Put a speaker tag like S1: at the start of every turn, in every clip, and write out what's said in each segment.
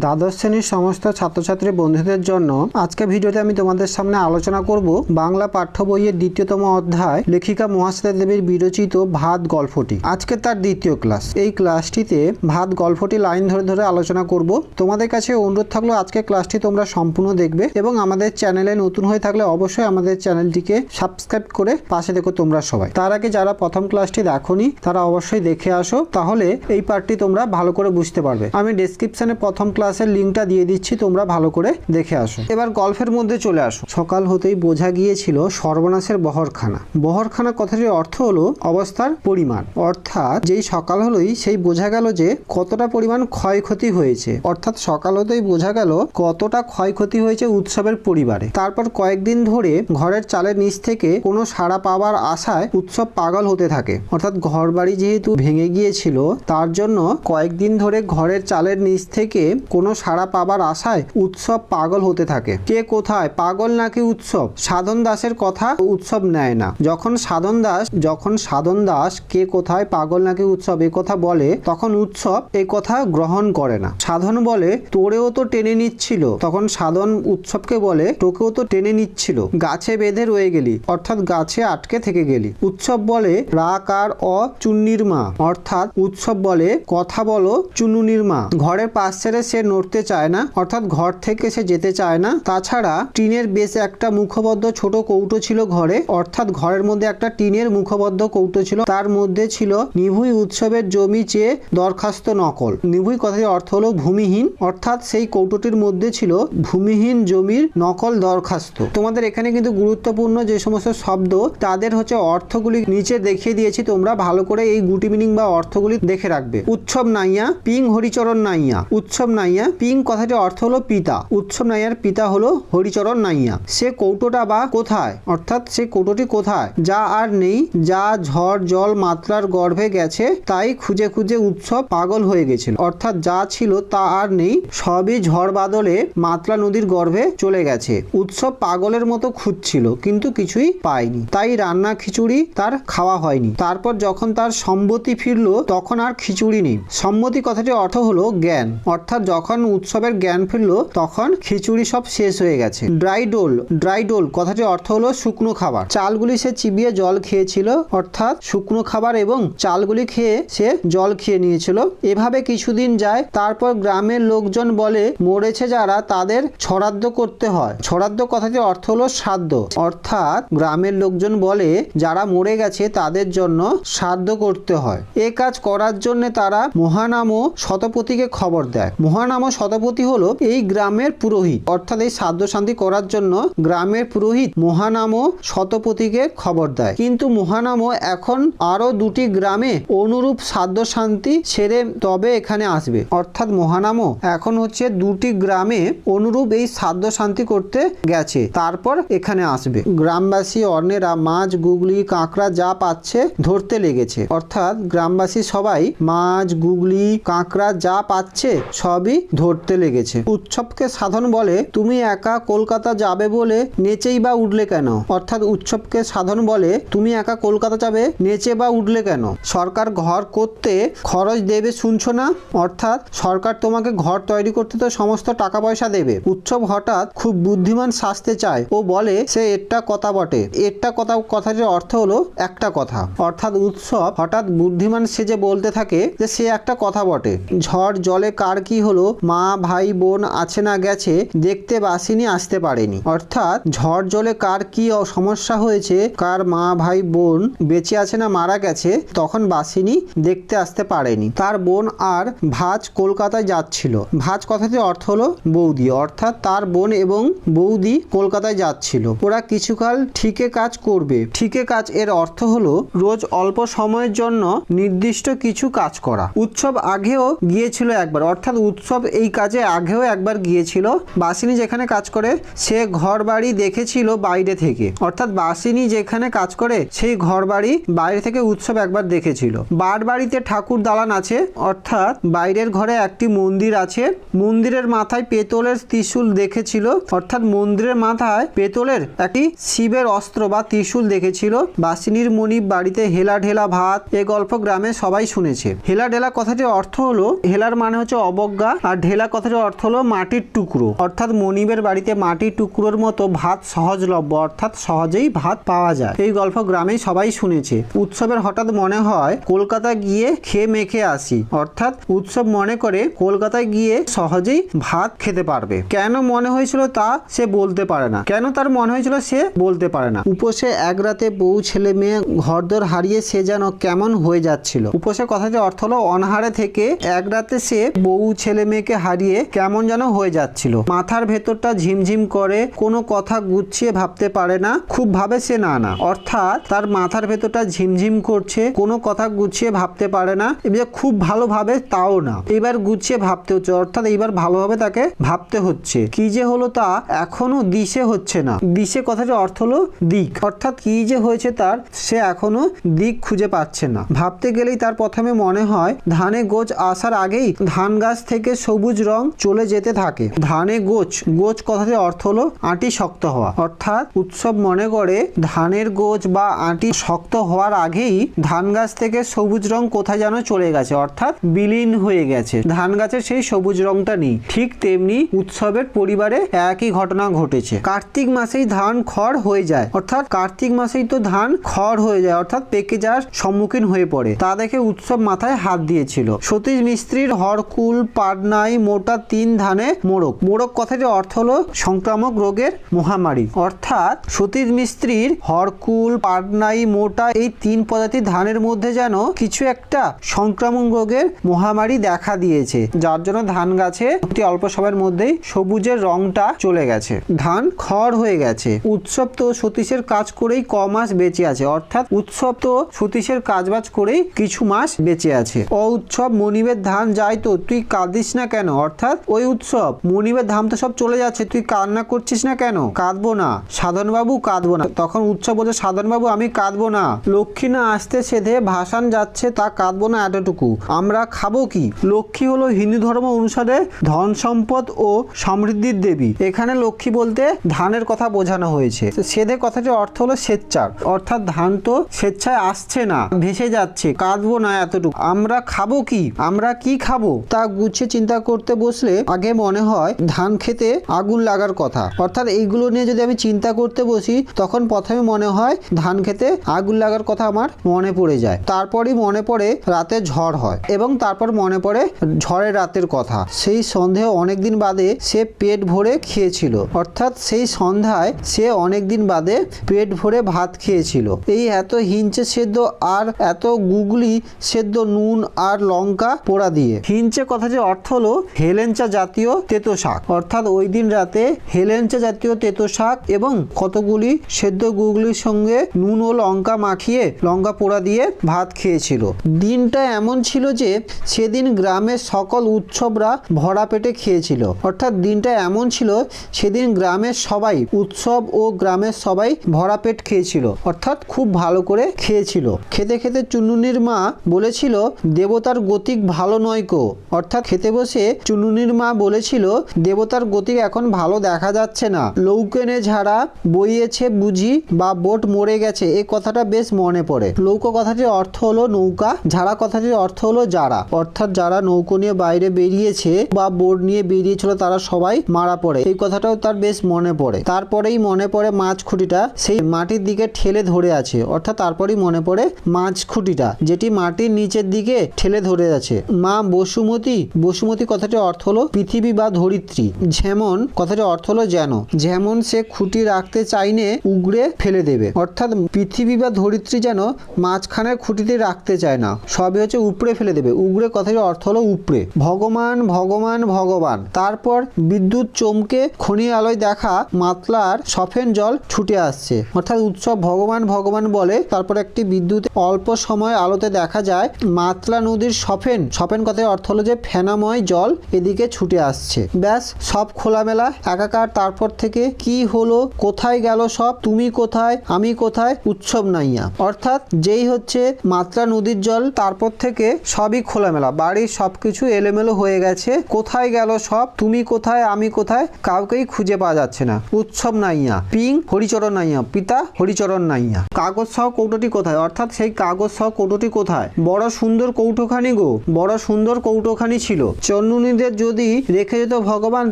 S1: দ্বাদশ শ্রেণির সমস্ত ছাত্রছাত্রী বন্ধুদের জন্য আজকে ভিডিওতে আমি তোমাদের সামনে আলোচনা করব বাংলা পাঠ্য বইয়ের দ্বিতীয়তম অধ্যায় লেখিকা মহাশ্বেতা দেবীর বিরচিত ভাত গল্পটি। আজকে তার দ্বিতীয় ক্লাস। এই ক্লাসটিতে ভাত গল্পটি লাইন ধরে ধরে আলোচনা করব। তোমাদের কাছে অনুরোধ থাকল আজকে ক্লাসটি তোমরা সম্পূর্ণ দেখবে এবং আমাদের চ্যানেলে নতুন হয়ে থাকলে অবশ্যই আমাদের চ্যানেলটিকে সাবস্ক্রাইব করে পাশে দেখো তোমরা সবাই। তার আগে যারা প্রথম ক্লাসটি দেখোনি, তারা অবশ্যই দেখে আসো। তাহলে এই পার্টটি তোমরা ভালো করে বুঝতে পারবে। আমি ডেসক্রিপশনে প্রথম ক্লাসের লিঙ্কটা দিয়ে দিচ্ছি, তোমরা ভালো করে দেখে আসো। এবার গল্পের মধ্যে চলে আসো। সকাল হতেই বোঝা গিয়েছিল সর্বনাশের বহরখানা। বহরখানা কথাটির অর্থ হলো অবস্থার পরিমাণ। অর্থাৎ যেই সকাল হলোই সেই বোঝা গেল যে কতটা পরিমাণ ক্ষয়ক্ষতি হয়েছে। অর্থাৎ সকাল হতেই বোঝা গেল কতটা ক্ষয়ক্ষতি হয়েছে উৎসবের পরিবারে। তারপর কয়েকদিন ধরে ঘরের চালের নিচ থেকে কোনো সাড়া পাওয়ার আশায় উৎসব পাগল হতে থাকে। অর্থাৎ ঘর বাড়ি যেহেতু ভেঙে গিয়েছিল, তার জন্য কয়েকদিন ধরে ঘরের চালের নিচ থেকে কোনো সাড়া পাবার আশায় উৎসব পাগল হতে থাকে। কে কোথায়? পাগল নাকি উৎসব? সাধন দাসের কথা উৎসব নেয় না। যখন সাধন দাস, যখন সাধন দাস কে কোথায়, পাগল নাকি উৎসব এ কথা বলে, তখন উৎসব এই কথা গ্রহণ করে না। সাধন বলে, তোরেও তো টেনে নিচ্ছিল। তখন সাধন উৎসবকে বলে, তোকেও তো টেনে নিচ্ছিল। গাছে বেঁধে রয়ে গেলি, অর্থাৎ গাছে আটকে থেকে গেলি। উৎসব বলে রাক আর অ চুন্নির মা। অর্থাৎ উৎসব বলে, কথা বলো চুনুনির মা। ঘরের পাশ ছেড়ে সে নড়তে চায় না, অর্থাৎ ঘর থেকে সে যেতে চায় না। তাছাড়া টিনের বেশ একটা মুখবদ্ধ ছোট কৌটো ছিল ঘরে, অর্থাৎ ঘরের মধ্যে একটা টিনের মুখবদ্ধ কৌটো ছিল। তার মধ্যে ছিল নিভুই উৎসবের জমি চেয়ে দরখাস্ত নকল। নিভুই কথাটির অর্থ হলো ভূমিহীন, অর্থাৎ সেই কৌটোটির মধ্যে ছিল ভূমিহীন জমির নকল দরখাস্ত। তোমাদের এখানে কিন্তু গুরুত্বপূর্ণ যে সমস্ত শব্দ, তাদের হচ্ছে অর্থগুলি নিচে দেখিয়ে দিয়েছি, তোমরা ভালো করে এই গুটি মিনিং বা অর্থগুলি দেখে রাখবে। উৎসব নাইয়া, পিং হরিচরণ নাইয়া। উৎসব নাইয়া, পিং কথাটির অর্থ হলো পিতা। উৎসব নাইয়ার পিতা হলো হরিচরণ নাইয়া। সে কৌটোটা বা কোথায়? অর্থাৎ সে কৌটোটি কোথায়? যা আর নেই, যা ঝড়, জল, মাত্রার গর্ভে গেছে, তাই খুঁজে খুঁজে উৎসব পাগল হয়ে গেছিল। অর্থাৎ যা ছিল তা আর নেই, সবই ঝড় বাদলে মাত্রা নদীর গর্ভে চলে গেছে। উৎসব পাগলের মতো খুঁজছিল, কিন্তু কিছুই পায়নি। তাই রান্না খিচুড়ি তার খাওয়া হয়নি। তারপর যখন তার সম্মতি ফিরলো, তখন আর খিচুড়ি নেই। সম্মতি কথাটির অর্থ হলো জ্ঞান। অর্থাৎ যখন উৎসবের জ্ঞান ফিরলো, তখন খিচুড়ি সব শেষ হয়ে গেছে। ড্রাই ডোল ড্রাই ডোল, কথাটির অর্থ হলো শুকনো খাবার। চালগুলি সে চিবিয়ে জল খেয়েছিল, অর্থাৎ শুকনো খাবার এবং চালগুলি খেয়ে সে জল খেয়ে নিয়েছিল। এভাবে কিছুদিন যায়, তারপর গ্রামের লোকজন বলে, মরেছে যারা, তাদের ছড়াদ্দ করতে হয়। ছড়াদ্দ কথাটির অর্থ হলো শ্রাদ্ধ। অর্থাৎ গ্রামের লোকজন বলে, যারা মরে গেছে, তাদের জন্য শ্রাদ্ধ করতে হয়। এ কাজ করার জন্য তারা মহানাম ও শতপথীকে খবর দেয়। মহানাম ও শতপথী হলো এই গ্রামের পুরোহিত। অর্থাৎ এই শ্রাদ্ধ শান্তি করার জন্য গ্রামের পুরোহিত মহানাম শতপথীকে খবর দেয়। কিন্তু মহানাম এখন আরও দুটি গ্রামে অনুরূপ শ্রাদ্ধ শান্তি ছেড়ে তবে এখানে আসবে। অর্থাৎ মহানামও এখন হচ্ছে দুটি গ্রামে অনুরূপ এই শ্রাদ্ধ শান্তি করতে গেছে। তারপর এখানে আসবে। গ্রামবাসী অন্যেরা মাছ, গুগলি, কাঁকড়া যা পাচ্ছে ধরতে লেগেছে। অর্থাৎ গ্রামবাসী সবাই মাছ, গুগলি, কাঁকড়া যা পাচ্ছে সবই ধরতে লেগেছে। উৎসবকে সাধন বলে, তুমি একা কলকাতা যাবে বলে নেচেই বা উঠলে কেন? অর্থাৎ উৎসবকে সাধন বলে, তুমি একা কলকাতা যাবে, নেচে বা উঠলে কেন? সরকার ঘর করতে খরচ দেবে শুনছো না? অর্থাৎ সরকার তোমাকে ঘর তৈরি করতে তো সমস্ত টাকা পয়সা দেবে। উৎসব হঠাৎ খুব বুদ্ধিমান সাজতে চায়। ও বলে, সে একটা কথা বটে। একটা কথা, কথাটির অর্থ হলো একটা কথা। অর্থাৎ উৎসব হঠাৎ বুদ্ধিমান সেজে বলতে থাকে যে, সে একটা কথা বটে। ঝড় জলে কার কি হলো? মা, ভাই, বোন আছে না গেছে, দেখতে বাসিনি আসতে পারেনি। অর্থাৎ ঝড় জলে কার কি সমস্যা হয়েছে, কার মা, ভাই, বোন বেঁচে আছে না মারা গেছে, তখন বাসিনি দেখতে, আসতে পারেনি। তার বোন আর ভাজ কলকাতায় যাচ্ছিল। ভাজ কথাটির অর্থ হলো বৌদি। অর্থাৎ তার বোন এবং বৌদি কলকাতায় যাচ্ছিল। ওরা কিছুকাল ঠিকে কাজ করবে। ঠিকে কাজ এর অর্থ হলো রোজ অল্প সময়ের জন্য নির্দিষ্ট কিছু কাজ করা। উৎসব আগেও গিয়েছিল একবার। অর্থাৎ উৎসব এই কাজে আগেও একবার গিয়েছিল। বাসিনী যেখানে কাজ করে, সে ঘর বাড়ি দেখেছিল বাইরে থেকে। অর্থাৎ বাসিনী যেখানে কাজ করে, সেই ঘর বাড়ি বাইরে থেকে উৎসব একবার দেখেছিল। বার বাড়িতে ঠাকুর দালান আছে, অর্থাৎ বাইরের ঘরে একটি মন্দির আছে। মন্দিরের মাথায় পেতলের ত্রিশূল দেখেছিল, অর্থাৎ মন্দিরের মাথায় পেতলের একটি শিবের অস্ত্র বা ত্রিশূল দেখেছিল। বাসিনীর মনিব বাড়িতে হেলা ঢেলা ভাত, এ গল্প গ্রামে সবাই শুনেছে। হেলা ঢেলা কথাটির অর্থ হলো, হেলার মানে হচ্ছে অবজ্ঞা আর ঢেলা কথাটির অর্থ হলো মাটির টুকরো। অর্থাৎ মনিবের বাড়িতে মাটির টুকরোর মতো ভাত সহজলভ্য, অর্থাৎ সহজেই ভাত পাওয়া যায়। এই গল্প গ্রামেই সবাই শুনেছে। উৎসবের হঠাৎ মনে হয় কলকাতা গিয়ে খেয়ে মেখে আসি। অর্থাৎ উৎসব মনে করে কলকাতায় গিয়ে সহজেই ভাত খেতে পারবে। কেন মনে হয়েছিল তা সে বলতে পারে না। কেন তার মনে হয়েছিল সে বলতে পারে না। উপসে এক রাতে বউ, ছেলে, মেয়ে ঘরদোর হারিয়ে সে যেন কেমন হয়ে যাচ্ছিল। উপসের কথাটি অর্থ হলো, অনাহারে থেকে এক রাতে সে বউ, ছেলে মেয়েকে হারিয়ে কেমন যেন হয়ে যাচ্ছিল। মাথার ভেতরটা ঝিমঝিম করে, কোনো কথা গুছিয়ে ভাবতে পারে না, খুব ভাবে সে না না। অর্থাৎ তার মাথার ভেতরটা ঝিমঝিম করছে, কোনো কথা গুছিয়ে ভাবতে পারে না এবার খুব ভালোভাবে তাও না। এবার গুছিয়ে ভাবতে হচ্ছে, অর্থাৎ এইবার ভালোভাবে তাকে ভাবতে হচ্ছে। কি যে হলো তা এখনও দিশে হচ্ছে না। দিশে কথাটির অর্থ হলো দিক। অর্থাৎ কি যে হয়েছে তার, সে এখনও দিক খুঁজে পাচ্ছে না। ভাবতে গেলেই তার প্রথমে মনে হয়, ধানে গোছ আসার আগেই ধান গাছ থেকে সবুজ রং চলে যেতে থাকে। ধানে গোছ। গোছ কথাটির অর্থ হলো আটি শক্ত হওয়া। অর্থাৎ উৎসব মনে করে ধানের গোছ বা আটি শক্ত হওয়ার আগেই ধান গাছ থেকে সবুজ রং কোথায় যেন চলে গেছে। অর্থাৎ বিলীন হয়ে গেছে। ধান গাছের সেই সবুজ রংটা নেই। ঠিক তেমনি উৎসবের পরিবারে একই ঘটনা ঘটেছে। কার্তিক মাসেই ধান খড় হয়ে যায়। অর্থাৎ কার্তিক মাসেই তো ধান খড় হয়ে যায়। অর্থাৎ পেকে যাওয়ার সম্মুখীন হয়ে পড়ে। তা দেখে উৎসব মাথায় হাত দিয়েছিল। সতীশ মিস্ত্রির হরকুল পাডনাই মোটা তিন ধানে মোড়ক। মোড়ক কথাটির অর্থ হলো সংক্রামক রোগের মহামারী। অর্থাৎ সতীশ মিস্ত্রির হরকুল, পাটনাই, মোটা এই তিন প্রজাতির ধানের মধ্যে যেন কিছু একটা সংক্রামক রোগের মহামারী দেখা দিয়েছে। যার জন্য ধান গাছে অতি অল্প সময়ের মধ্যেই সবুজের রংটা চলে গেছে। ধান খড় হয়ে গেছে। উৎসব তো সতীশের কাজ করেই ক মাস বেঁচে আছে। অর্থাৎ উৎসব তো সতীশের কাজবাজ করেই কিছু মাস বেঁচে আছে। ও উৎসব মনিবের ধান যাই তো তুই কাঁদিস না কেন? অর্থাৎ ওই উৎসব, মনিবের ধাম তো সব চলে যাচ্ছে, তুই কান্না করছিস না কেন? কাঁদবো না। সাধনবাবু কাঁদবো না। তখন উৎসব বলছে, সাধনবাবু, আমি কাঁদবো না। লক্ষ্মী না আসতে সেধে ভাসান যাচ্ছে, তা কাঁদবো না এতটুকু। আমরা খাব কি? লক্ষ্মী হলো হিন্দু ধর্ম অনুসারে ধন সম্পদ ও সমৃদ্ধির দেবী। এখানে লক্ষ্মী বলতে ধানের কথা বোঝানো হয়েছে। সেধে কথাটির অর্থ হলো স্বেচ্ছার। অর্থাৎ ধান তো স্বেচ্ছায় আসছে না, ভেসে যাচ্ছে, কাঁদবো না এতটুকু। আমরা খাব কি? আমরা কি খাব? তা গুছিয়ে চিন্তা করতে বসলে আগে মনে হয় ধান খেতে আগুন লাগার কথা। অর্থাৎ এইগুলো নিয়ে যদি আমি চিন্তা করতে বসি, তখন প্রথমে মনে হয় ধান খেতে আগুন লাগার কথা আমার মনে পড়ে যায়। তারপরই মনে পড়ে রাতে ঝড় হয় এবং তারপর মনে পড়ে ঝড়ের রাতের কথা। সেই সন্দেহ অনেকদিন বাদে সে পেট ভরে খেয়েছিল। অর্থাৎ সেই সন্ধ্যায় সে অনেকদিন বাদে পেট ভরে ভাত খেয়েছিল। এই এত হিঞ্চে সেদ্ধ আর এত গুগলি সেদ্ধ নুন আর লঙ্কা পোড়া দিয়ে। হিঞ্চে কথা যে অর্থ হলো হেলেঞ্চা জাতীয় তেতো শাক। অর্থাৎ ওই দিন রাতে হেলেঞ্চা জাতীয় তেতো শাক এবং কতগুলি সেদ্ধ গুগলির সঙ্গে নুন ও লঙ্কা মাখিয়ে লঙ্কা পোড়া দিয়ে ভাত খেয়েছিল। দিনটা এমন ছিল যে সেদিন গ্রামের সকল উৎসবরা ভরা পেটে খেয়েছিল। অর্থাৎ দিনটা এমন ছিল সেদিন গ্রামের সবাই, উৎসব ও গ্রামের সবাই ভরা পেট খেয়েছিল। অর্থাৎ খুব ভালো করে খেয়েছিল। খেতে খেতে চুনুনির মা বলেছিল, দেবতার গতিক ভালো নয় কো অর্থাৎ খেতে বসে চুনুনির মা বলেছিল, দেবতার গতি এখন ভালো দেখা যাচ্ছে না। লৌকেনে ঝাড়া বইয়েছে বুঝি বা বোট মরে গেছে। এই কথাটা বেশ মনে পড়ে। লৌক কথাটির অর্থ হলো নৌকা, ঝাড়া কথাটির অর্থ হলো যারা। অর্থাৎ যারা নৌকো নিয়ে বাইরে বেরিয়েছে বা বোট নিয়ে বেরিয়েছিল, তারা সবাই মারা পড়ে। এই কথাটাও তার বেশ মনে পড়ে। তারপরেই মনে পড়ে মাছ খুঁটিটা সেই মাটির দিকে ঠেলে ধরে আছে। অর্থাৎ তারপরেই মনে পড়ে মাছ খুঁটিটা যেটি মাটির নিচের দিকে ঠেলে ধরে আছে। মা বসুমতী বসুমতী কথাটির অর্থ হলো পৃথিবী বা ধরিত্রী। যেমন কথাটির অর্থ হলো যেন। যেমন সে খুঁটি রাখতে চাইনে উগড়ে ফেলে দেবে। অর্থাৎ পৃথিবী বা ধরিত্রী যেন মাঝখানের খুঁটিতে রাখতে চায় না। সবই হচ্ছে উপড়ে ফেলে দেবে। উগড়ে কথাটির অর্থ হলো উপড়ে। ভগবান ভগবান ভগবান। তারপর বিদ্যুৎ চমকে খনি আলোয় দেখা মাতলার সফেন জল ছুটে আসছে। অর্থাৎ উৎসব ভগবান ভগবান বলে। তারপর একটি বিদ্যুৎ অল্প সময় আলোতে দেখা যায় মাতলা নদীর সফেন। সফেন কথার অর্থ হলো যে ফেনাময় জল এদিকে ছুটে আসছে। ব্যাস, সব খোলামেলা। একাকার তারপর থেকে কি হলো, কোথায় গেল সব, তুমি কোথায়, আমি কোথায়, উৎসব নাইয়া। অর্থাৎ যেই হচ্ছে মাত্রা নদীর জল, তারপর থেকে সবই খোলামেলা। বাড়ির সবকিছু এলোমেলো হয়ে গেছে। কোথায় গেল সব, তুমি কোথায়, আমি কোথায়, কাউকেই খুঁজে পাওয়া যাচ্ছে না। উৎসব নাইয়া। পিং, হরিচরণ নাইয়া। পিতা, হরিচরণ নাইয়া। কাগজ সহ কৌটোটি কোথায়? অর্থাৎ সেই কাগজ সহ কৌটোটি কোথায়? বড় সুন্দর কৌটোখানি গো, বড় সুন্দর কৌটোখানি ছিল। চন্নুনীদের যদি রেখে যেত ভগবান,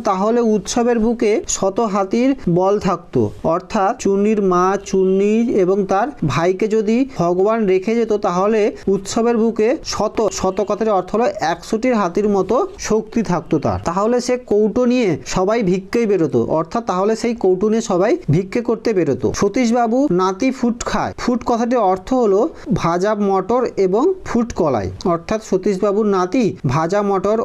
S1: তাহলে উৎসবের বুকে শত হাতির বল থাকতো। অর্থাৎ চুন্নির মা, চুন্নি এবং তার ভাইকে যদি ভগবান রেখে যেত, তাহলে উৎসবের বুকে শত শত কথার অর্থ হলো একশোটির হাতির মতো শক্তি থাকতো তার। তাহলে সে কৌটো নিয়ে সবাই ভিক্ষেই বেরোতো। অর্থাৎ তাহলে সেই কৌটো নিয়ে সবাই ভিক্ষে করতে বেরোতো। সতীশবাবু নাতি ফুট খায়। ফুট কথাটির অর্থ হলো ভাজা মটর এবং ফুট কলাই। অর্থাৎ সতীশবাবুর নাতি ভাজা মটর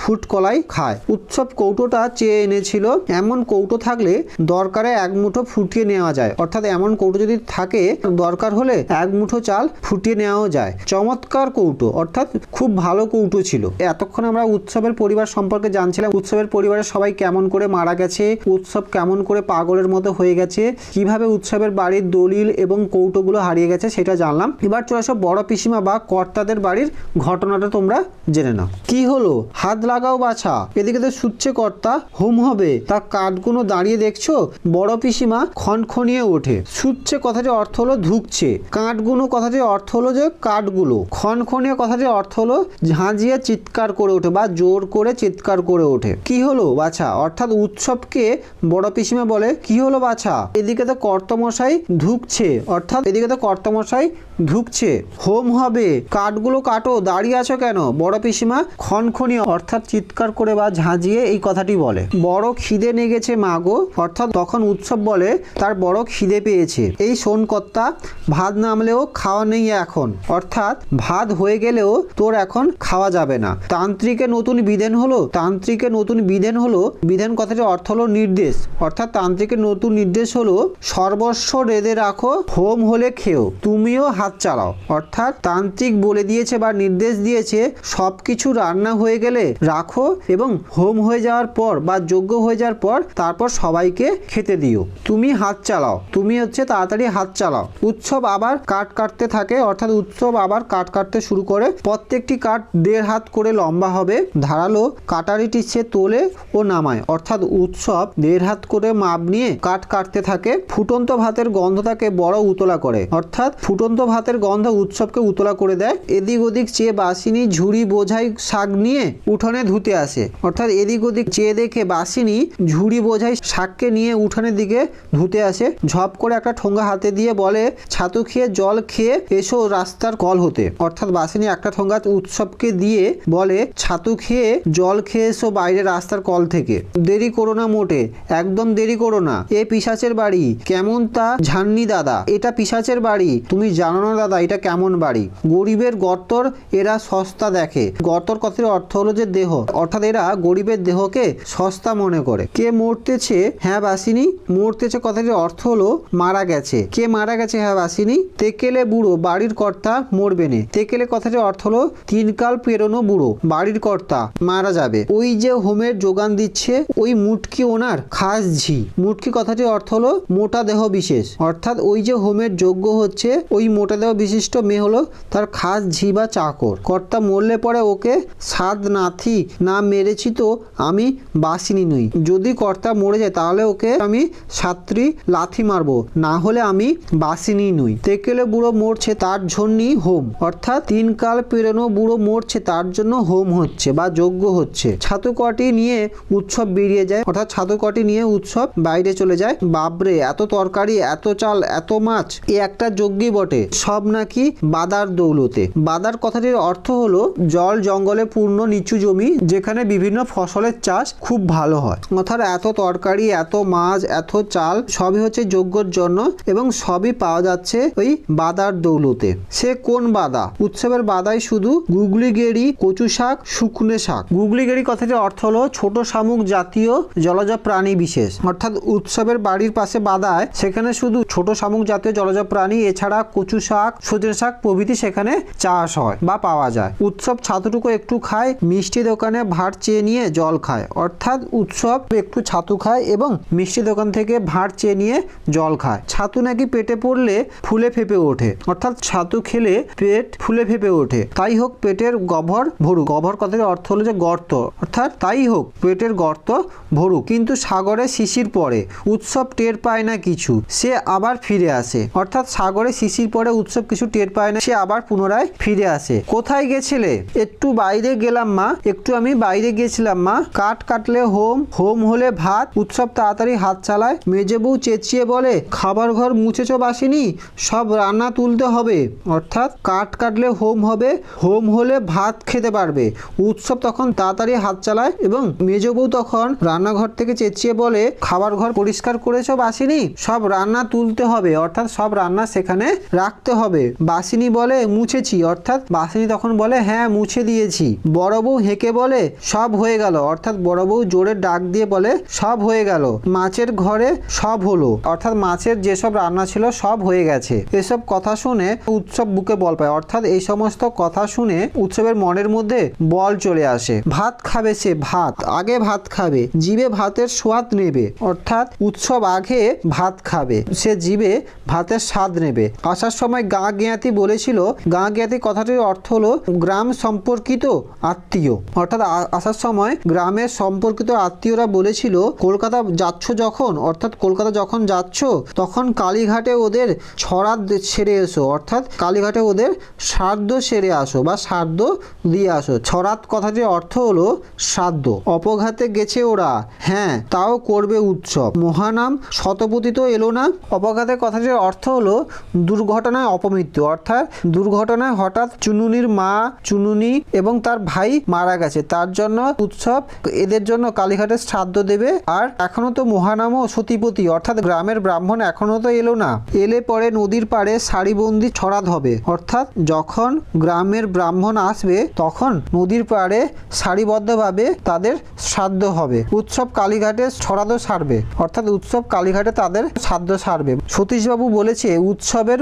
S1: ফুট কলাই খায়। উৎসব কৌটোটা চেয়ে এনেছিল, এমন কৌটো থাকলে দরকারে এক মুঠো ফুটিয়ে নেওয়া যায়। অর্থাৎ এমন কৌটো যদি থাকে, দরকার হলে এক মুঠো চাল ফুটিয়ে নেওয়াও যায়। চমৎকার কৌটো, অর্থাৎ খুব ভালো কৌটো ছিল। এতক্ষণ আমরা উৎসবের পরিবার সম্পর্কে জানছিলাম, উৎসবের পরিবারের সবাই কেমন করে মারা গেছে, উৎসব কেমন করে পাগলের মতো হয়ে গেছে, কীভাবে উৎসবের বাড়ির দলিল এবং কৌটোগুলো হারিয়ে গেছে সেটা জানলাম। এবার চলে আসো বড় পিসিমা বা কর্তাদের বাড়ির ঘটনাটা তোমরা জেনে নাও। কি হলো? হাত লাগাও বাছা। এদিকে তো সুচ্ছে কর্তা। হুম হবে। তা কাঠগুলো দাঁড়িয়ে দেখছ? বড় পিসিমা খনখনিয়ে ওঠে। সুচ্ছে কথাটির অর্থ হলো ধুকছে। কাঠগুলো কথাটির অর্থ হলো যে কাঠগুলো। খনখনিয়ে কথাটির অর্থ হলো ঝাঁঝিয়ে চিৎকার করে ওঠে বা জোর করে চিৎকার করে ওঠে। কি হলো বাছা? অর্থাৎ উৎসবকে বড় পিসিমা বলে। কি হলো বাছা? এদিকে তো কর্তমশাই ধুকছে। অর্থাৎ এদিকে তো কর্তমশাই ঢুকছে। হোম হবে। কাঠগুলো কাটো। দাঁড়িয়ে আছো কেন? বড় পিসিমা খনখনি অর্থাৎ চিৎকার করে বা ঝাঁঝিয়ে এই কথাটি বলে। বড় খিদে নেগেছে মাগো অর্থাৎ তখন উৎসব বলে, তার বড় খিদে পেয়েছে। এই সোনকর্তা ভাত নামলেও খাওয়া নেই এখন। অর্থাৎ ভাত হয়ে গেলেও তোর এখন খাওয়া যাবে না। তান্ত্রিকে নতুন বিধান হলো, তান্ত্রিকে নতুন বিধান হলো, বিধান কথাটির অর্থ হলো নির্দেশ। অর্থাৎ তান্ত্রিকের নতুন নির্দেশ হলো, সর্বস্ব রেদে রাখো, হোম হলে খেও। তুমিও হাত চালাও। অর্থাৎ তান্ত্রিক বলে দিয়েছে বা নির্দেশ দিয়েছে সব কিছু রান্না হয়ে গেলে রাখো এবং হোম হয়ে যাওয়ার পর বা যোগ্য হয়ে যাওয়ার পর তারপর সবাইকে খেতে দিও। তুমি হাত চালাও। তুমি হচ্ছে তাড়াতাড়ি হাত চালাও। উৎসব আবার কাঠ কাটতে থাকে, অর্থাৎ উৎসব আবার কাঠ কাটতে শুরু করে। প্রত্যেকটি কাঠ দেড় হাত করে লম্বা হবে। ধারালো কাটারিটি সে তোলে ও নামায়। অর্থাৎ উৎসব দেড় হাত করে মাপ নিয়ে কাঠ কাটতে থাকে। ফুটন্ত ভাতের গন্ধ তাকে বড় উতলা করে। অর্থাৎ ফুটন্ত ভাতের গন্ধ উৎসবকে উতলা করে দেয়। এদিক ওদিক চেয়ে বাসিনী ঝুড়ি বোঝাই শাক নিয়ে উঠোনে ধুতে আসে। অর্থাৎ এদিক ওদিক চেয়ে দেখে বাসিনী ঝুড়ি বোঝাই শাককে নিয়ে উঠানের দিকে ধুতে আসে। ঝপ করে একটা ঠোঙ্গা হাতে দিয়ে বলে, ছাতু খেয়ে জল খেয়ে এসো রাস্তার কল হতে। অর্থাৎ বাসিনী একটা ঠোঙ্গা উৎসবকে দিয়ে বলে, ছাতু খেয়ে জল খেয়ে এসো বাইরে রাস্তার কল থেকে। দেরি করো না মোটে, একদম দেরি করো না। এ পিসাচের বাড়ি। কেমন তা ঝান্নি দাদা। এটা পিসাচের বাড়ি। তুমি জানো না দাদা, এটা কেমন বাড়ি? গরিবের গর্তর এরা সস্তা দেখে। গর্তর কথার অর্থ হলো যে দেহ। অর্থাৎ এরা গরিবের দেহকে সস্তা মনে করে। কে মরতেছে? হ্যাঁ বাসিনী, মরতেছে কথাটির অর্থ হলো মারা গেছে। কে মারা গেছে? হ্যাঁ বাসিনী, তেকেলে বুড়ো, বাড়ির কর্তা মরবে নে। তেকেলে কথাটির অর্থ হলো তিনকাল পেরোনো বুড়ো, বাড়ির কর্তা মারা যাবে। ওই যে হোমের যোগান দিচ্ছে, ওই মুটকি ওনার খাস ঝি। মুটকি কথাটির অর্থ হলো মোটা দেহ বিশেষ। অর্থাৎ ওই যে হোমের যোগ্য হচ্ছে, ওই মোটা দেহ বিশিষ্ট মেয়ে হলো তার খাস ঝি বা চাকর। কর্তা মরলে পরে ওকে সাদ নাথি না মেরেছি তো আমি বাসিনি নই। যদি কর্তা মরে যায় তাহলে ওকে আমি সাত্রী লাথি মারবো, না হলে আমি বাসিনি নই। তেকেলে বুড়ো মরছে তার জন্যই হোম। অর্থাৎ তিন কাল পেরোনো বুড়ো মরছে তার জন্য হোম হচ্ছে বা যজ্ঞ হচ্ছে। ছাতু কটি নিয়ে উৎসব বেরিয়ে যায়, অর্থাৎ ছাতু কটি নিয়ে উৎসব বাইরে চলে যায়। বাবরে এত তরকারি, এত চাল, এত মাছ, এ একটা যজ্ঞই বটে। সব নাকি বাদার দৌলতে। বাদার কথাটির অর্থ হলো, জল জঙ্গলে পূর্ণ নিচু জমি যেখানে বিভিন্ন ফসলের চাষ খুব ভালো হয়। অর্থাৎ এত তরকারি, এত মাছ, এত চাল সবই হচ্ছে যজ্ঞর জন্য এবং সবই পাওয়া যাচ্ছে ওই বাদার দৌলতে। সে কোন বাদা? উৎসবের বাদায় শুধু গুগলি গেড়ি, কচু শাক, শুকনে শাক। গুগলি গেড়ি কথাটির অর্থ হলো ছোট শামুক জাতীয় জলজ প্রাণী বিশেষ। অর্থাৎ উৎসবের বাড়ির পাশে বাদায়, সেখানে শুধু ছোট শামুক জাতীয় জলজ প্রাণী, এছাড়া কচু শাক সজনে শাক প্রভৃতি সেখানে চাষ হয় বা পাওয়া যায়। উৎসব ছাতুটুকু একটু খায়, মিষ্টি দোকানে ভাত চেয়ে নিয়ে জল খায়। অর্থাৎ উৎসব একটু ছাতু খায় এবং মিষ্টি দোকান থেকে ভাত চেয়ে নিয়ে জল খায়। ছাতু নাকি পেটে পড়লে ফুলে ফেপে ওঠে। অর্থাৎ ছাতু খেলে পেট ফুলে ফেপে ওঠে। তাই হোক পেটের গভর ভরু গভর কথার অর্থ হলো যে গর্ত। অর্থাৎ তাই হোক পেটের গর্ত ভরু কিন্তু সাগরে শিশির পরে উৎসব টের পায় না কিছু। সে আবার ফিরে আসে। অর্থাৎ সাগরে শিশির পরে উৎসব কিছু টের পায় না, সে আবার পুনরায় ফিরে আসে। কোথায় গেছিলে? একটু বাইরে গেলাম, মা। একটু আমি বাইরে গেছিলাম, মা। কাঠ কাটলে হোম হোম হলে ভাত। উৎসব তাড়াতাড়ি হাত চালায়। মেজে বউ চেঁচিয়ে বলে, খাবার ঘর মুছেছ বাসিনি? সব রান্না তুলতে হবে। অর্থাৎ কাঠ কাটলে হোম হবে, হোম হলে ভাত খেতে পারবে। উৎসব তখন তাড়াতাড়ি হাত চালায় এবং মেজ বউ তখন রান্নাঘর থেকে চেঁচিয়ে বলে, খাবার ঘর পরিষ্কার করেছ বাসিনি? সব রান্না তুলতে হবে। অর্থাৎ সব রান্না সেখানে রাখতে হবে। বাসিনি বলে, মুছেছি। অর্থাৎ বাসিনি তখন বলে হ্যাঁ মুছে দিয়েছি। বড় বউ হেঁকে বলে, সব হয়ে গেল। অর্থাৎ বড় বউ জোরে ডাক দিয়ে বলে, সব হয়ে গেল। মাছের ঘরে সব হলো। অর্থাৎ মাছের যেসব রান্না ছিল সব হয়ে গেছে। এসব কথা শুনে উৎসব বুকে বল পায়। অর্থাৎ এই সমস্ত কথা শুনে উৎসবের মনের মধ্যে বল চলে আসে। ভাত খাবে সে, ভাত। আগে ভাত খাবে। জিভে ভাতের স্বাদ নেবে। অর্থাৎ উৎসব আগে ভাত খাবে। সে জিভে ভাতের স্বাদ নেবে। আসার সময় গা জ্ঞাতি বলেছিল। গা জ্ঞাতি কথাটির অর্থ হলো গ্রাম সম্পর্কিত আত্মীয়। অর্থাৎ আসার সময় গ্রামের সম্পর্কিত আত্মীয়রা বলেছিল, কলকাতা যাচ্ছ যখন? অর্থাৎ, কলকাতা যখন যাচ্ছ, তখন কালীঘাটে ওদের ছড়াত সেরে এসো। অর্থাৎ, কালীঘাটে ওদের শ্রাদ্ধ সেরে আসো বা শ্রাদ্ধ দিয়ে আসো। ছড়াত কথাটির অর্থ হলো শ্রাদ্ধ। অপঘাতে গেছে ওরা। হ্যাঁ তাও করবে উৎসব। মহানাম শতপতি তো এলো না। অপঘাতের কথাটির অর্থ হলো দুর্ঘটনায় অপমৃত্যু, অর্থাৎ দুর্ঘটনায় হঠাৎ চুনুনির মা, চুনুনি এবং তার ভাই মারা গেছে। তার জন্য উৎসব, এদের জন্য কালীঘাটে শ্রাদ্ধ দেবে। আর এখনও তো মহানাম ও সতীপতি, অর্থাৎ গ্রামের ব্রাহ্মণ এখনও তো এলো না। এলে পরে নদীর পাড়ে সারিবন্দি ছড়াত হবে। অর্থাৎ যখন গ্রামের ব্রাহ্মণ আসবে, তখন নদীর পাড়ে সারিবদ্ধভাবে তাদের শ্রাদ্ধ হবে। উৎসব কালীঘাটে ছড়াদও সারবে। অর্থাৎ উৎসব কালীঘাটে তাদের শ্রাদ্ধ সারবে। সতীশবাবু বলেছে, উৎসবের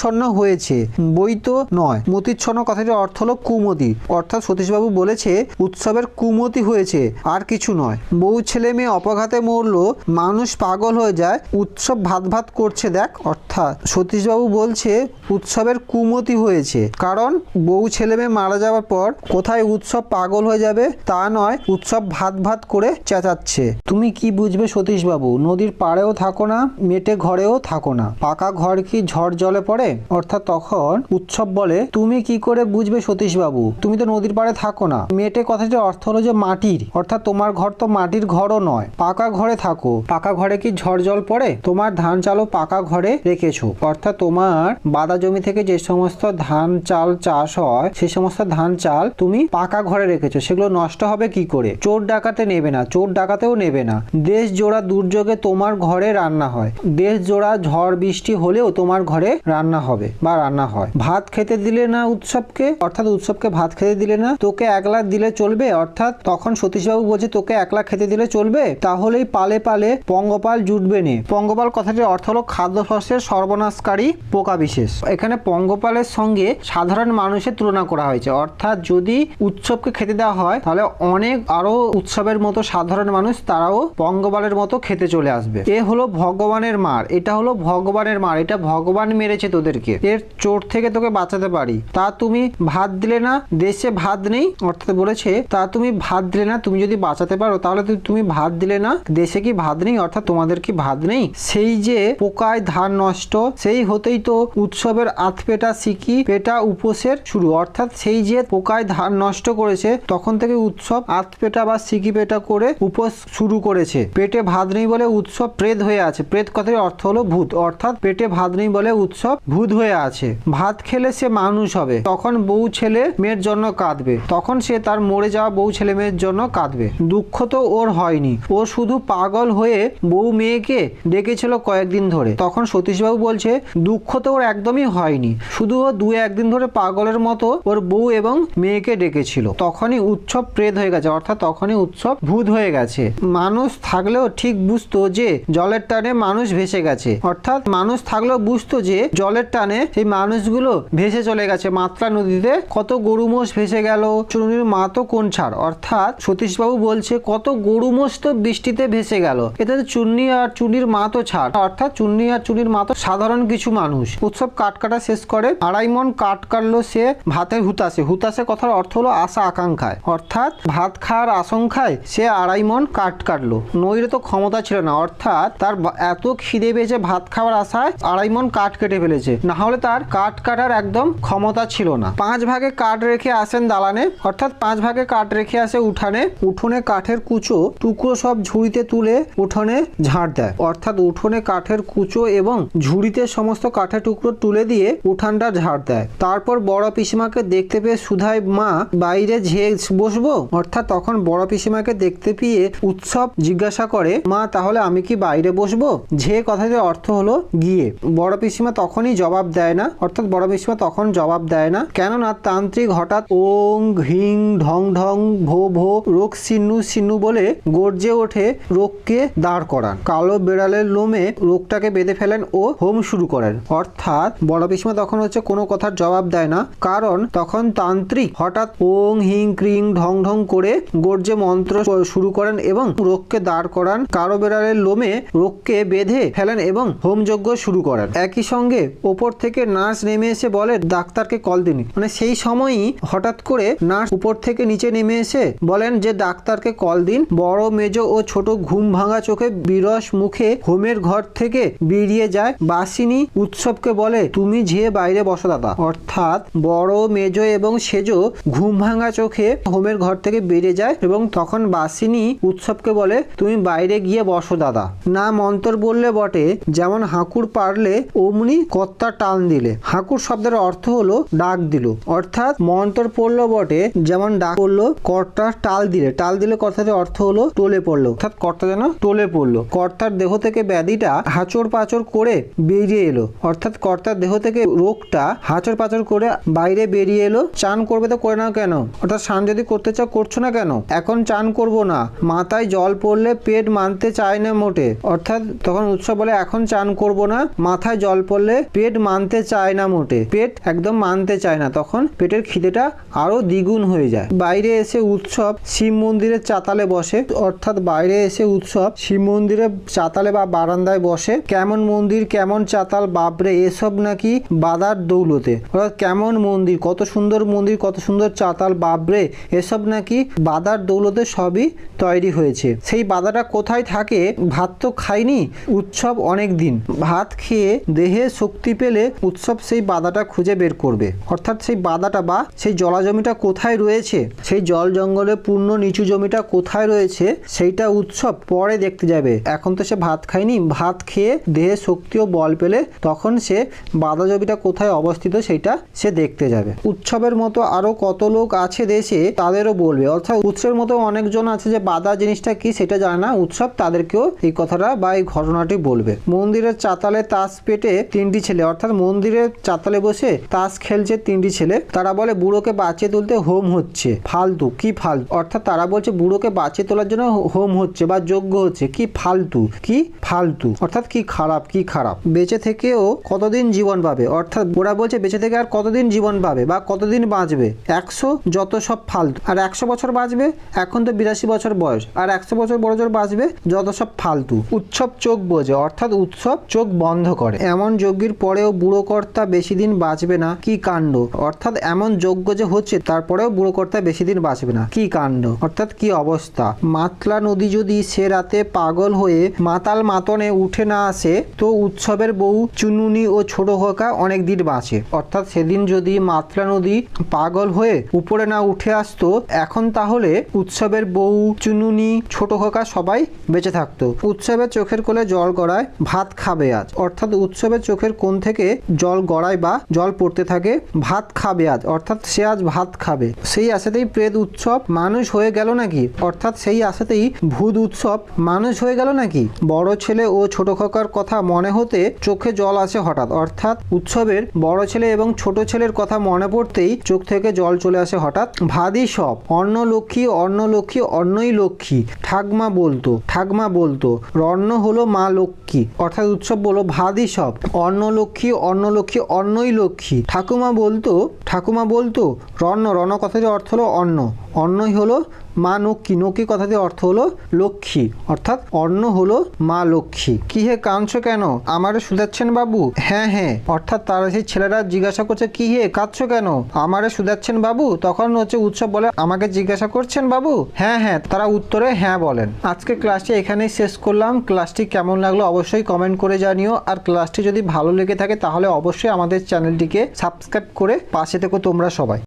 S1: মতিচ্ছন্ন হয়েছে। বই তো নয়। মতিচ্ছন্ন কথাটির অর্থ হলো কুমতি। অর্থাৎ সতীশবাবু বলেছে, উৎসবের কুমতি হয়েছে, আর কিছু নয়। বউ ছেলে মেয়ে অপঘাতে মরলো, মানুষ পাগল হয়ে যায়, উৎসব ভাত ভাত করছে দেখ, অর্থাৎ সতীশবাবু বলছে, উৎসবের কুমতি হয়েছে। কারণ বউ ছেলে মেয়ে মারা যাওয়ার পর কোথায় উৎসব পাগল হয়ে যাবে, তা নয়, উৎসব ভাত ভাত করে চেঁচাচ্ছে। তুমি কি বুঝবে সতীশবাবু? নদীর পাড়েও থাকো না, মেটে ঘরেও থাকো না। পাকা ঘর কি ঝড় জলে পড়ে? অর্থাৎ তখন উৎসব বলে, তুমি কি করে বুঝবে সতীশবাবু? তুমি তো নদীর পাড়ে থাকো না। মেটে কথাটির অর্থ হলো যে মাটির, অর্থাৎ তোমার ঘর তো মাটির ঘরও নয়। পাকা ঘরে থাকো। পাকা ঘরে কি ঝড় জল পড়ে? তোমার ধান চালও পাকা ঘরে রেখেছো। অর্থাৎ তোমার বাদা জমি থেকে যে সমস্ত ধান চাল চাষ হয়, সে সমস্ত ধান চাল তুমি পাকা ঘরে রেখেছো। সেগুলো নষ্ট হবে কি করে? চোর ডাকাতে নেবে না। চোর ডাকাতেও নেবে না। দেশ জোড়া দুর্যোগে তোমার ঘরে রান্না হয়। দেশ জোড়া ঝড় বৃষ্টি হলেও তোমার ঘরে রান্না হবে বা রান্না হয়। ভাত খেতে দিলে না উৎসবকে? অর্থাৎ উৎসবকে ভাত খেতে দিলে না? তোকে একলা দিলে চলবে? অর্থাৎ তখন সতীশবাবু বলছে, তোকে একলা খেতে দিলে চলবে? তাহলেই পালে পালে পঙ্গপাল জুটবে নে। পঙ্গপাল কথাটির অর্থ হলো খাদ্যশস্যের সর্বনাশকারী পোকা বিশেষ। এখানে পঙ্গপালের সঙ্গে সাধারণ মানুষের তুলনা করা হয়েছে। অর্থাৎ যদি উৎসবকে খেতে দেওয়া হয়, তাহলে অনেক আরও উৎসবের মতো সাধারণ মানুষ তারাও পঙ্গপালের মতো খেতে চলে আসবে। এ হলো ভগবানের মার। এটা হলো ভগবানের মার। এটা ভগবান মেরেছে তোদেরকে এর চোট থেকে তোকে বাঁচাতে পারি। তা তুমি ভাত দিলে না, দেশে ভাত নেই, অর্থাৎ বলেছে, তা তুমি ভাত দিলে না, তুমি যদি বাঁচাতে পারো, তাহলে তুমি ভাত দিলে না, দেশে কি ভাত নেই, অর্থাৎ তোমাদের কি ভাত নেই? সেই যে পোকায় ধান নষ্ট, সেই হতেই তো উৎসবের আত পেটা সিকি, পেটা উপোসের শুরু। অর্থাৎ সেই যে পোকায় ধান নষ্ট করেছে, তখন থেকে উৎসব আত পেটা বা সিকি পেটা করে উপোস শুরু করেছে। পেটে ভাত নেই বলে উৎসব প্রেত হয়ে আছে। প্রেত কথার অর্থ হলো ভূত। অর্থাৎ পেটে ভাত নেই বলে উৎসব ভূত হয়ে আছে। ভাত খেলে সে মানুষ হবে। তখন বউ ছেলে মেয়ের জন্য কাঁদবে। তখন সে তার মরে যাওয়া বউ ছেলে মেয়ের জন্য কাঁদবে। দুঃখ তো ওর হয়নি। ও শুধু পাগল হয়ে বউ মেয়েকে ডেকেছিল কয়েকদিন ধরে। তখন সতীশবাবু বলছে, দুঃখ তো ওর একদমই হয়নি। শুধু ও দু একদিন ধরে পাগলের মতো ওর বউ এবং মেয়েকে ডেকেছিল। তখনই উৎসব প্রেত হয়ে গেছে। অর্থাৎ তখনই উৎসব ভূত হয়ে গেছে। মানুষ থাকলেও ঠিক বুঝতো যে, জলের টানে মানুষ ভেসে গেছে। অর্থাৎ মানুষ থাকলেও বুঝতো যে, জলের টানে সেই মানুষগুলো ভেসে চলে গেছে। মাত্রা নদীতে কত গরু মোষ ভেসে গেল? চুনির মা তো কোন ছাড়? অর্থাৎ সতীশবাবু বলছে, কত গরু মোষ তো বৃষ্টিতে ভেসে গেল। এতে চুন্নি আর চুনির মা তো ছাড়। অর্থাৎ চুন্নি আর চুনির মা তো সাধারণ কিছু মানুষ। উৎসব কাটকাটা শেষ করে আড়াই মন কাঠ কাটলো সে ভাতের হুতাশে। হুতাশে কথার অর্থ হলো আশা আকাঙ্ক্ষায়। অর্থাৎ ভাত খাওয়ার আশঙ্কায় সে আড়াই মন কাঠ কাটলো। নইরে তো ক্ষমতা ছিল না। অর্থাৎ তার এত খিদে পেয়েছে ভাত খাওয়ার আশায় আড়াই মন কাঠ কেটে ফেলেছে। না হলে তার কাঠ কাটার একদম ক্ষমতা ছিল না। পাঁচ ভাগে কাঠ রেখে আসেন দালানে, অর্থাৎ পাঁচ ভাগে কাঠ রেখে আসে উঠানে, উঠোনে কাঠের কুচো, টুকরো সব ঝুড়িতে তুলে উঠোনে ঝাড় দেয়। অর্থাৎ উঠোনে কাঠের কুচো এবং ঝুড়িতে সমস্ত কাঠের টুকরো তুলে দিয়ে উঠানটা ঝাড় দেয়। তারপর বড় পিসিমাকে দেখতে পেয়ে সুধাই মা, বাইরে ঝেয়ে বসবো? অর্থাৎ তখন বড় পিসিমাকে দেখতে পেয়ে উৎসব জিজ্ঞাসা করে, মা, তাহলে আমি কি বাইরে বসবো? ঝে কথাটির অর্থ হলো গিয়ে। বড় পিসিমা তখনই জবাব দেয় না। অর্থাৎ বড় পিসিমা তখন জবাব দেয় না। কেননা তান্ত্রিক হঠাৎ ওং, হিং, ঢং ঢং, ভো ভো, রোগ, সিন্নু সিন্নু বলে গর্জে ওঠে রোগকে দাঁড় করান। কালো বেড়ালের লোমে রোগটাকে বেঁধে ফেলেন ও হোম শুরু করেন। অর্থাৎ বড় পিসিমা তখন হচ্ছে কোনো কথার জবাব দেয় না। কারণ তখন তান্ত্রিক হঠাৎ ওং, হিং, ক্রিং, ঢং ঢং করে গর্জে মন্ত্র শুরু করেন এবং রোগকে দাঁড় করান। কালো বেড়ালের লোমে রোগকে বেঁধে ফেলেন এবং হোমযজ্ঞ শুরু করেন। একই সঙ্গে ওপর থেকে নার্স নেমে এসে বলে, ডাক্তারকে কল দিন। মানে সেই সময়ই হঠাৎ করে নার্স উপর থেকে নিচে নেমে এসে বলেন যে, ডাক্তারকে কল দিন। বড় মেজ ও ছোট ঘুম ভাঙা চোখে বিরস মুখে হোমের ঘর থেকে বেরিয়ে যায়। বাসিনী উৎসবকে বলে, তুমি ঝিয়ে বাইরে বসো দাদা। অর্থাৎ বড় মেজ এবং সেজো ঘুম ভাঙা চোখে হোমের ঘর থেকে বেরিয়ে যায় এবং তখন বাসিনী উৎসবকে বলে, তুমি বাইরে গিয়ে বসো দাদা। না মন্তর বললে বটে, যেমন হাঁকুর পারলে অমনি কর্তা টান দিলে। হাঁকুর শব্দের অর্থ হলো ডাক দিল। অর্থাৎ মন্তর পড়ল বটে, যেমন ডাক পড়ল, কর্তা টাল দিলে। টাল দিলে কথাটির অর্থ হলো টলে পড়ল। অর্থাৎ কর্তা যেন টলে পড়ল। কর্তার দেহ থেকে ব্যাধিটা হাঁচড় পাচড় করে বেরিয়ে এলো। অর্থাৎ কর্তার দেহ থেকে রোগটা হাঁচড় পাচড় করে বাইরে বেরিয়ে এলো। চান করবে তো করে না কেন? অর্থাৎ স্নান যদি করতে চাও, করছ না কেন? এখন চান করব না। মাথায় জল পড়লে পেট মানতে চায় না মোটে। অর্থাৎ তখন উৎসব বলে এখন চান করব না। মাথায় জল পড়লে পেট মানতে চায় না মোটে। পেট একদম মানতে চায় না, তখন পেটের খিদেটা আরও দ্বিগুণ হয়ে যায়। বাইরে এসে উৎসব শিব মন্দিরের চাতালে বসে, অর্থাৎ বাইরে এসে উৎসব শিব মন্দিরের চাতালে বা বারান্দায় বসে, কেমন মন্দির, কেমন চাতাল, বাপরে, এসব নাকি বাদার দৌলতে। অর্থাৎ কেমন মন্দির, কত সুন্দর মন্দির, কত সুন্দর চাতাল বাবরে এসব নাকি বাদার দৌলতে সবই তৈরি হয়েছে। সেই বাদাটা কোথায় থাকে ভাত তো খায়নি উৎসব অনেক দিন। ভাত খেয়ে দেহে শক্তি পেলে উৎসব সেই বাদাটা খুঁজে বের করবে। অর্থাৎ সেই বাদাটা বা সেই জলাজমিটা কোথায় রয়েছে, সেই জল জঙ্গলে পূর্ণ নিচু জমিটা কোথায় রয়েছে, সেইটা উৎসব পরে দেখতে যাবে। এখন তো সে ভাত খায়নি, ভাত খেয়ে দেহে শক্তি ও বল পেলে তখন সে বাদা জমিটা কোথায় অবস্থিত সেটা সে দেখতে যাবে। উৎসবের মতো আরও কত লোক আছে দেশে তাদেরও বলবে। অর্থাৎ উৎসবের মতো অনেকজন আছে যে বাদা জিনিসটা কি সেটা জানে না, উৎসব তাদেরকেও এই কথাটা বা এই ঘটনাটি বলবে। মন্দিরের চাতালে তাস পেটে তিনটি ছেলে অর্থাৎ মন্দিরের চাতালে বসে তাস খেলছে তিনটি ছেলে। তারা বলে, বুড়োকে বাঁচিয়ে তুলতে হোম হচ্ছে। ফালতু, কি ফালতু? অর্থাৎ তারা বলছে, বুড়োকে বাঁচিয়ে তোলার জন্য হোম হচ্ছে বা যোগ্য হচ্ছে। কি ফালতু কি ফালতু? অর্থাৎ কি খারাপ কি খারাপ? বেঁচে থেকেও কতদিন জীবন পাবে? অর্থাৎ ওরা বলছে, বেঁচে থেকে আর কতদিন জীবন পাবে বা কতদিন বাঁচবে? একশো যত সব ফালতু। আর একশো বছর বাঁচবে? এখন তো বিরাশি বছর বয়স। আর একশো বছর বড় জোর বাঁচবে? যত সব ফালতু। উৎসব চোখ বোঝে। অর্থাৎ উৎসব চোখ বন্ধ করে। এমন যজ্ঞের পরেও বুড়ো কর্তা বেশি দিন বাঁচবে না, কি কাণ্ড? অর্থাৎ এমন যোগ্য যে হচ্ছে, তারপরেও বুড়ো কর্তা বেশি দিন বাঁচবে না, কি কাণ্ড? অর্থাৎ কি অবস্থা? মাতলা নদী যদি সে রাতে পাগল হয়ে মাতাল মাতনে উঠে না আসে, তো উৎসবের বউ চুনুনি ও ছোট হোকা অনেক দিন বাঁচে। অর্থাৎ সেদিন যদি মাতলা নদী পাগল হয়ে উপরে না উঠে আসতো, এখন তাহলে উৎসবের বউ চুনুনি ছোট হোকা সবাই বেঁচে থাকতো। উৎসবের চোখের কোলে জল গড়ায় ভাত খাবে আজ। অর্থাৎ উৎসবের চোখের কোন থেকে জল গড়ায় বা জল পড়তে থাকে, ভাত খাবে আজ, অর্থাৎ সে আজ ভাত খাবে। সেই আশাতেই প্রেত উৎসব মানুষ হয়ে গেল নাকি? অর্থাৎ সেই আশাতেই ভূত উৎসব মানুষ হয়ে গেল নাকি? বড় ছেলে ও ছোট খোকার কথা মনে হতে চোখে জল আসে হঠাৎ। অর্থাৎ উৎসবের বড় ছেলে এবং ছোট ছেলের কথা মনে পড়তেই চোখ থেকে জল চলে আসে হঠাৎ। ভাদি সব, অন্ন লক্ষ্মী অন্ন লক্ষ্মী, অন্নই লক্ষ্মী, ঠাকমা বলতো ঠাকমা বলতো, রন্ন হলো মা লক্ষ্মী। অর্থাৎ উৎসব বলো ভাদি সব, অন্ন লক্ষ্মী অন্ন লক্ষ্মী অন্নই লক্ষ্মী। ঠাকুমা বলতো ঠাকুমা বলতো রন্ন রণ কথাটির অর্থ হলো অন্ন অন্নই হলো মা নক্ষী নক্ষী কথাটি অর্থ হলো লক্ষ্মী। অর্থাৎ অন্ন হলো মা লক্ষ্মী। কি হে কাঁদছো কেন? আমারে শুধাচ্ছেন বাবু? হ্যাঁ হ্যাঁ। অর্থাৎ তারা সেই ছেলেরা জিজ্ঞাসা করছে, কি হে, কাঁদছো কেন? আমারে শুধাচ্ছেন বাবু? তখন হচ্ছে উৎসব বলে, আমাকে জিজ্ঞাসা করছেন বাবু? হ্যাঁ হ্যাঁ। তারা উত্তরে হ্যাঁ বলেন। আজকে ক্লাসটি এখানেই শেষ করলাম। ক্লাসটি কেমন লাগল অবশ্যই কমেন্ট করে জানিও। আর ক্লাসটি যদি ভালো লেগে থাকে, তাহলে অবশ্যই আমাদের চ্যানেলটিকে সাবস্ক্রাইব করে পাশে থেকো তোমরা সবাই।